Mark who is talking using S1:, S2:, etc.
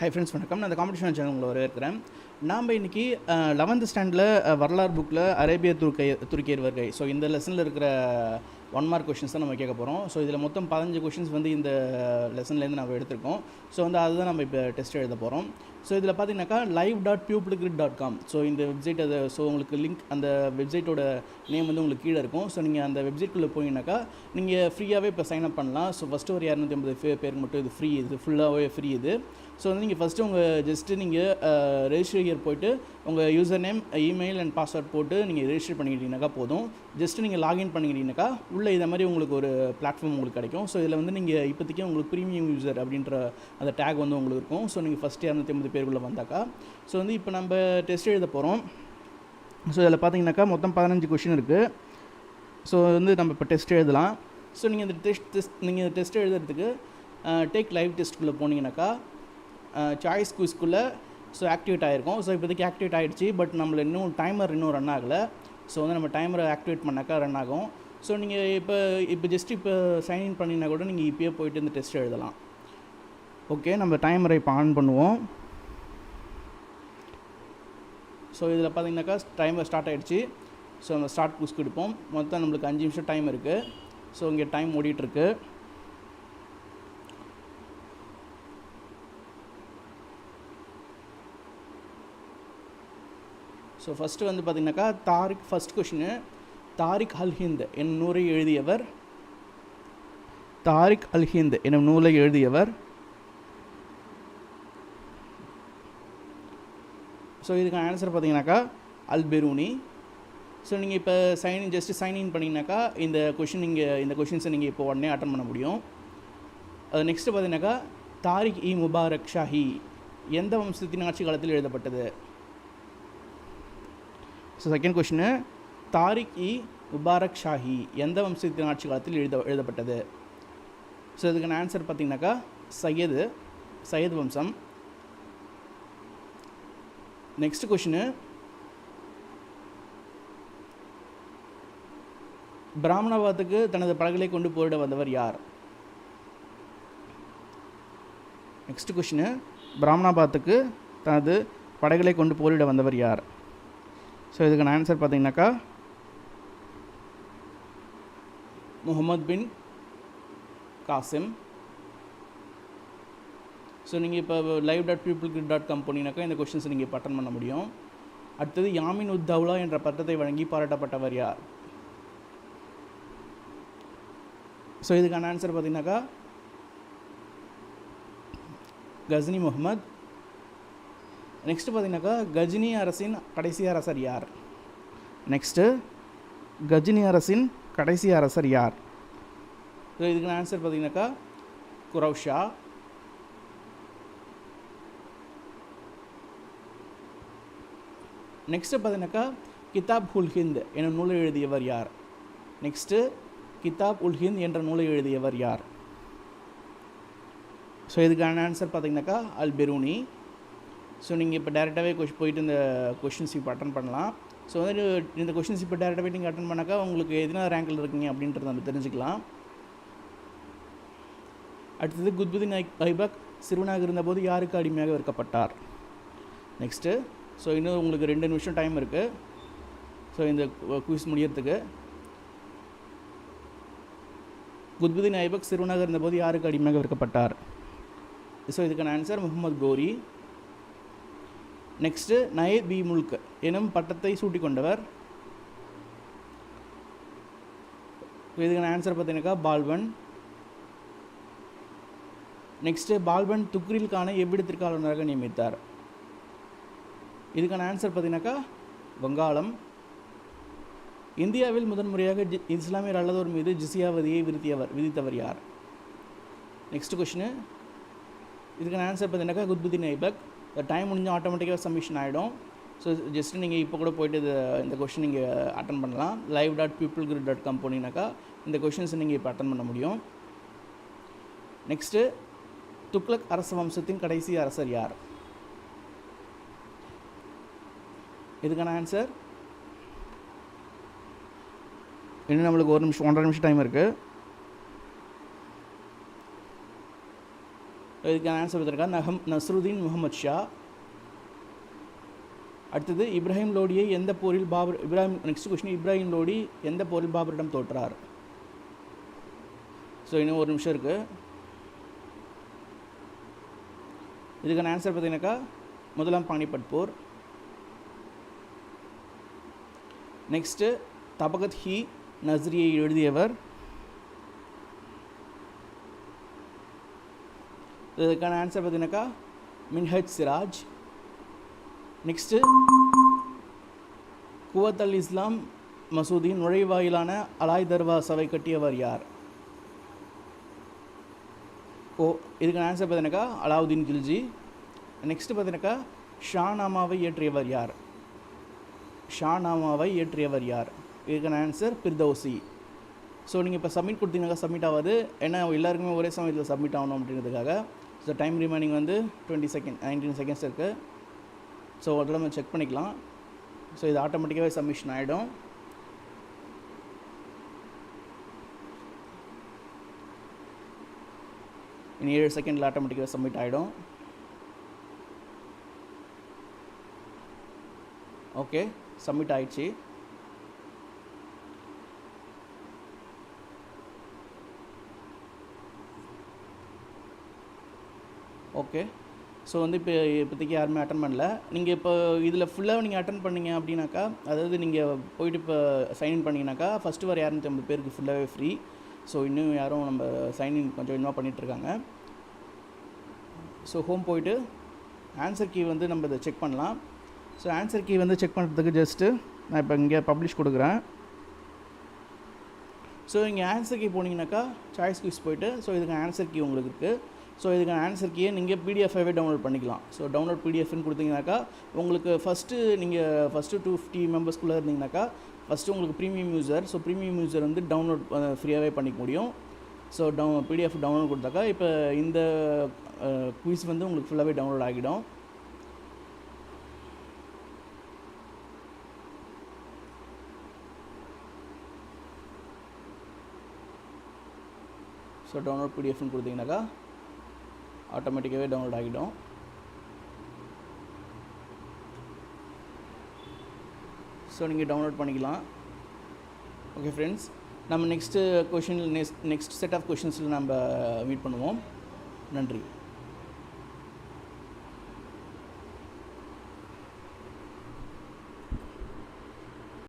S1: Hi friends வணக்கம். நான் இந்த காம்படிஷன் சேனல் உங்களை வரவேற்கிறேன். நாம் இன்றைக்கி லெவன்த் ஸ்டாண்டில் வரலாறு புக்கில் அரேபிய துருக்கை துருக்கியர் வருகை ஸோ இந்த லெசனில் இருக்கிற ஒன் மார்க் கொஷின்ஸ் தான் நம்ம கேட்க போகிறோம் ஸோ இதில் மொத்தம் பதினஞ்சு கொஷின்ஸ் வந்து இந்த லெசன்லேருந்து நம்ம எடுத்திருக்கோம். ஸோ வந்து அதுதான் நம்ம இப்போ டெஸ்ட் எழுத போகிறோம் ஸோ இதில் பார்த்தீங்கன்னாக்கா live dot publicgrid dot com so இந்த வெப்சைட் அது ஸோ உங்களுக்கு லிங்க் அந்த வெப்சைட்டோட நேம் வந்து உங்களுக்கு கீழே இருக்கும். ஸோ நீங்கள் அந்த வெப்சைட்குள்ளே போனீங்கன்னாக்கா நீங்கள் ஃப்ரீயாகவே இப்போ சைன் அப் பண்ணலாம். ஸோ ஃபஸ்ட்டு ஒரு இரநூத்தி ஐம்பது பேருக்கு மட்டும் இது ஃப்ரீ இது ஃபுல்லாகவே ஃப்ரீ இது. ஸோ வந்து நீங்கள் ஃபஸ்ட்டு உங்கள் ஜஸ்ட்டு நீங்கள் ரெஜிஸ்டர் இயர் போயிட்டு உங்கள் user name email and password போட்டு நீங்கள் ரெஜிஸ்டர் பண்ணிக்கிட்டீங்கனாக்கா போதும். ஜஸ்ட்டு நீங்கள் லாகின் பண்ணிக்கிட்டீங்கனாக்கா உள்ளே இதை மாதிரி உங்களுக்கு ஒரு பிளாட்ஃபார்ம் உங்களுக்கு கிடைக்கும். ஸோ இதில் வந்து நீங்கள் இப்போதைக்கு உங்களுக்கு ப்ரீமியம் யூசர் அப்படின்ற அந்த டேக் வந்து உங்களுக்கு இருக்கும். ஸோ நீங்கள் ஃபஸ்ட்டு இரநூத்தி ஐம்பது பேருக்குள்ளே வந்தாக்கா. ஸோ வந்து இப்போ நம்ம டெஸ்ட் எழுத போகிறோம் ஸோ இதில் பார்த்தீங்கன்னாக்கா மொத்தம் பதினஞ்சு கொஷின் இருக்குது ஸோ வந்து நம்ம இப்போ டெஸ்ட் எழுதலாம். ஸோ நீங்கள் இந்த டெஸ்ட் டெஸ்ட் நீங்கள் டெஸ்ட் எழுதுறதுக்கு டேக் லைவ் டெஸ்ட்டுக்குள்ளே போனீங்கன்னாக்கா சாய்ஸ் குவிஸ்க்குள்ளே ஸோ ஆக்டிவேட் ஆகிருக்கும் ஸோ இப்போதைக்கு ஆக்டிவேட் ஆகிடுச்சு பட் நம்மள இன்னும் டைமர் இன்னும் ரன் ஆகலை. ஸோ வந்து நம்ம டைமரை ஆக்டிவேட் பண்ணாக்கா ரன் ஆகும். ஸோ நீங்கள் இப்போ இப்போ ஜஸ்ட் இப்போ சைன்இன் பண்ணினா கூட நீங்கள் இப்போயே போயிட்டு இந்த டெஸ்ட் எழுதலாம். ஓகே நம்ம டைமரை இப்போ ஆன் பண்ணுவோம். ஸோ இதில் பார்த்தீங்கன்னாக்கா டைமர் ஸ்டார்ட் ஆகிடுச்சு ஸோ அந்த ஸ்டார்ட் புஸ்க்கு எடுப்போம். மொத்தம் நம்மளுக்கு அஞ்சு நிமிஷம் டைம் இருக்குது ஸோ இங்கே டைம் ஓடிட்டுருக்கு ஸோ ஃபஸ்ட்டு வந்து பார்த்திங்கனாக்கா தாரிக் ஃபஸ்ட் கொஷினு தாரிக் அல்ஹிந்த் என் நூலை எழுதியவர். தாரிக் அல்ஹிந்த் எனும் என்னும் நூலை எழுதியவர். ஸோ இதுக்கான ஆன்சர் பார்த்தீங்கன்னாக்கா அல் பெரூனி. ஸோ நீங்கள் இப்போ சைன் ஜஸ்ட்டு சைன் இன் பண்ணிங்கனாக்கா இந்த கொஷின் நீங்கள் இந்த கொஷின்ஸை நீங்கள் இப்போ உடனே அட்டன் பண்ண முடியும். அது நெக்ஸ்ட்டு பார்த்தீங்கன்னாக்கா தாரிக் இ முபாரக் ஷாஹி எந்த வம்சத்தின் ஆட்சி காலத்தில் எழுதப்பட்டது? So second question Tarikh i Mubarak Shahi எந்த வம்சத்தின் ஆட்சி காலத்தில் எழுத எழுதப்பட்டது? ஸோ இதுக்கான ஆன்சர் பார்த்தீங்கன்னாக்கா சையது சையது வம்சம். நெக்ஸ்ட் கொஷினு பிராமணவாதத்துக்கு தனது படகுகளை கொண்டு போரிட வந்தவர் யார்? நெக்ஸ்ட் கொஷினு பிராமணாபாத்துக்கு தனது படைகளை கொண்டு போரிட வந்தவர் யார்? ஸோ இதுக்கான ஆன்சர் பார்த்தீங்கன்னாக்கா முகமது பின் காசிம். ஸோ நீங்கள் இப்போ live dot people dot com போனீங்கன்னாக்கா இந்த கொஷின்ஸ் நீங்கள் இப்போ அட்டன் பண்ண முடியும். அடுத்தது யாமின் உத்தவ்லா என்ற பட்டத்தை வழங்கி பாராட்டப்பட்டவர் யார்? ஸோ இதுக்கான ஆன்சர் பார்த்தீங்கன்னாக்கா கஸ்னி முகமது நெக்ஸ்ட்டு பார்த்தீங்கன்னாக்கா கஜினி அரசின் கடைசி அரசர் யார்? நெக்ஸ்ட்டு கஜினி அரசின் கடைசி அரசர் யார்? ஸோ இதுக்கு ஆன்சர் பார்த்தீங்கன்னாக்கா குரவ்ஷா நெக்ஸ்ட்டு பார்த்தீங்கன்னாக்கா கிதாப் உல் ஹிந்த் என்ற நூலை எழுதியவர் யார்? நெக்ஸ்ட்டு கிதாப் உல் ஹிந்த் என்ற நூலை எழுதியவர் யார்? ஸோ இதுக்கான ஆன்சர் பார்த்தீங்கன்னாக்கா அல் பெரூனி. ஸோ நீங்கள் இப்போ டேரெக்டாகவே கொஷ் போயிட்டு இந்த கொஷின்ஸ் இப்போ அட்டன் பண்ணலாம். ஸோ வந்து இந்த கொஷின்ஸ் இப்போ டேரெக்டாகவே நீங்கள் அட்டன் பண்ணாக்கா உங்களுக்கு எதுனா ரேங்கில் இருக்கீங்க அப்படின்றத நம்ம தெரிஞ்சுக்கலாம். அடுத்தது குத்புதீன் ஐ ஐபக் சிறுவனாக இருந்தபோது யாருக்கு அடிமையாக விற்கப்பட்டார் நெக்ஸ்ட்டு ஸோ இன்னும் உங்களுக்கு ரெண்டு நிமிஷம் டைம் இருக்குது ஸோ இந்த குவிஸ் முடியறதுக்கு. குத்புதீன் ஐபக் சிறுவனாக இருந்தபோது யாருக்கு அடிமையாக விற்கப்பட்டார் ஸோ இதுக்கான answer Muhammad Ghori. Next நயத் B Mulk எனும் பட்டத்தை சூட்டிக்கொண்டவர். இதுக்கான ஆன்சர் பார்த்தீங்கன்னாக்கா பால்வன். நெக்ஸ்ட்டு பால்பன் துக்ரில்கான எவ்விடத்திற்கு ஆளுநராக நியமித்தார். இதுக்கான ஆன்சர் பார்த்தீங்கன்னாக்கா வங்காளம். இந்தியாவில் முதன்முறையாக ஜி இஸ்லாமியர் அல்லதோர் மீது ஜிசியா வரியை விதித்தவர் விதித்தவர் யார்? நெக்ஸ்ட் கொஷினு இதுக்கான ஆன்சர் பார்த்தீங்கன்னாக்கா குத்புதீன் ஐபக். டைம் முடிஞ்சால் ஆட்டோமேட்டிக்காக சப்மிஷன் ஆகிடும் ஸோ ஜஸ்ட் நீங்கள் இப்போ கூட போய்ட்டு இது இந்த கொஷின் நீங்கள் அட்டன் பண்ணலாம். Live dot people grid dot com போனீங்கன்னாக்கா இந்த கொஷின்ஸை நீங்கள் இப்போ அட்டன் பண்ண முடியும். நெக்ஸ்ட்டு துக்ளக் அரச வம்சத்தின் கடைசி அரசர் யார்? இதுக்கான ஆன்சர் இன்னும் நம்மளுக்கு ஒரு நிமிஷம் ஒன்றரை நிமிஷம் டைம் இருக்குது இதுக்கான ஆன்சர் கொடுத்துருக்கா நகம் நஸ்ருதீன் முகமது ஷா. அடுத்தது இப்ராஹிம் லோடியை எந்த போரில் பாபர் இப்ராஹிம் நெக்ஸ்ட் கொஸ்டின் இப்ராஹிம் லோடி எந்த போரில் பாபரிடம் தோற்றார்? ஸோ இன்னும் ஒரு நிமிஷம் இருக்குது இதுக்கான ஆன்சர் பார்த்தீங்கன்னாக்கா முதலாம் பாணிபட் போர். நெக்ஸ்ட்டு தபகத் ஹி நஸ்ரியை எழுதியவர். இதுக்கான ஆன்சர் பார்த்தீங்கன்னாக்கா மின்ஹஜ் சிராஜ். நெக்ஸ்ட்டு குவத் அல் இஸ்லாம் மசூதியின் நுழைவாயிலான அலாய் தர்வா சபை கட்டியவர் யார்? ஓ இதுக்கான ஆன்சர் பார்த்தீங்கன்னாக்கா அலாவுதீன் கில்ஜி. நெக்ஸ்ட்டு பார்த்தீங்கன்னாக்கா ஷானாமாவை இயற்றியவர் யார்? ஷானாமாவை இயற்றியவர் யார்? இதுக்கான ஆன்சர் பிர்தௌசி. ஸோ நீங்கள் இப்போ சப்மிட் கொடுத்தீங்கன்னாக்கா சப்மிட் ஆகாது. ஏன்னா எல்லாருக்குமே ஒரே சமயத்தில் சப்மிட் ஆகணும் அப்படிங்கிறதுக்காக ஸோ டைம் ரிமைனிங் வந்து டுவெண்ட்டி செகண்ட் நைன்டீன் செகண்ட்ஸ் இருக்குது ஸோ அதில் நம்ம செக் பண்ணிக்கலாம். ஸோ இது ஆட்டோமேட்டிக்காகவே சப்மிஷன் ஆகிடும் இனி ஏழு செகண்டில் ஆட்டோமேட்டிக்காக சப்மிட் ஆகிடும் ஓகே சப்மிட் ஆயிடுச்சு. ஓகே ஸோ வந்து இப்போ இப்போதைக்கு யாருமே அட்டன் பண்ணல. நீங்கள் இப்போ இதில் ஃபுல்லாக நீங்கள் அட்டன் பண்ணீங்க அப்படின்னாக்கா அதாவது நீங்கள் போயிட்டு இப்போ சைன்இன் பண்ணிங்கனாக்கா ஃபஸ்ட்டு வர இரநூத்தி ஐம்பது பேருக்கு ஃபுல்லாகவே ஃப்ரீ ஸோ இன்னும் யாரும் நம்ம சைன்இன் கொஞ்சம் இன்னும் பண்ணிகிட்ருக்காங்க ஸோ ஹோம் போயிட்டு ஆன்சர் கீ வந்து நம்ம இதை செக் பண்ணலாம். ஸோ ஆன்சர் கீ வந்து செக் பண்ணுறதுக்கு ஜஸ்ட்டு நான் இப்போ இங்கே பப்ளிஷ் கொடுக்குறேன். ஸோ இங்கே ஆன்சர் கீ போனீங்கன்னாக்கா சாய்ஸ் குவிஸ் போயிட்டு ஸோ இதுக்கு ஆன்சர் கீ உங்களுக்கு இருக்குது ஸோ இதுக்கான ஆன்சர் கீயை நீங்கள் பிடிஎஃபாகவே டவுன்லோட் பண்ணிக்கலாம்? ஸோ டவுன்லோட் பிடிஎஃப்னு கொடுத்தீங்கன்னாக்கா உங்களுக்கு ஃபஸ்ட்டு நீங்கள் ஃபஸ்ட்டு டூ ஃபிஃப்டி மெம்பர்ஸ்குள்ளே இருந்தீங்கன்னாக்கா ஃபஸ்ட்டு உங்களுக்கு premium user so premium user வந்து டவுன்லோட் ஃப்ரீயாகவே பண்ணிக்க முடியும். ஸோ டவு பிடிஎஃப் டவுன்லோட் கொடுத்தாக்கா இப்போ இந்த குவிஸ் வந்து உங்களுக்கு ஃபுல்லாகவே டவுன்லோட் ஆகிடும். ஸோ டவுன்லோட் பிடிஎஃப்னு கொடுத்தீங்கன்னாக்கா ஆட்டோமேட்டிக்காகவே டவுன்லோட் ஆகிடும். ஸோ நீங்கள் டவுன்லோட் பண்ணிக்கலாம். ஓகே ஃப்ரெண்ட்ஸ் நம்ம next question next next set of கொஷின்ஸில் நம்ம மீட் பண்ணுவோம். நன்றி.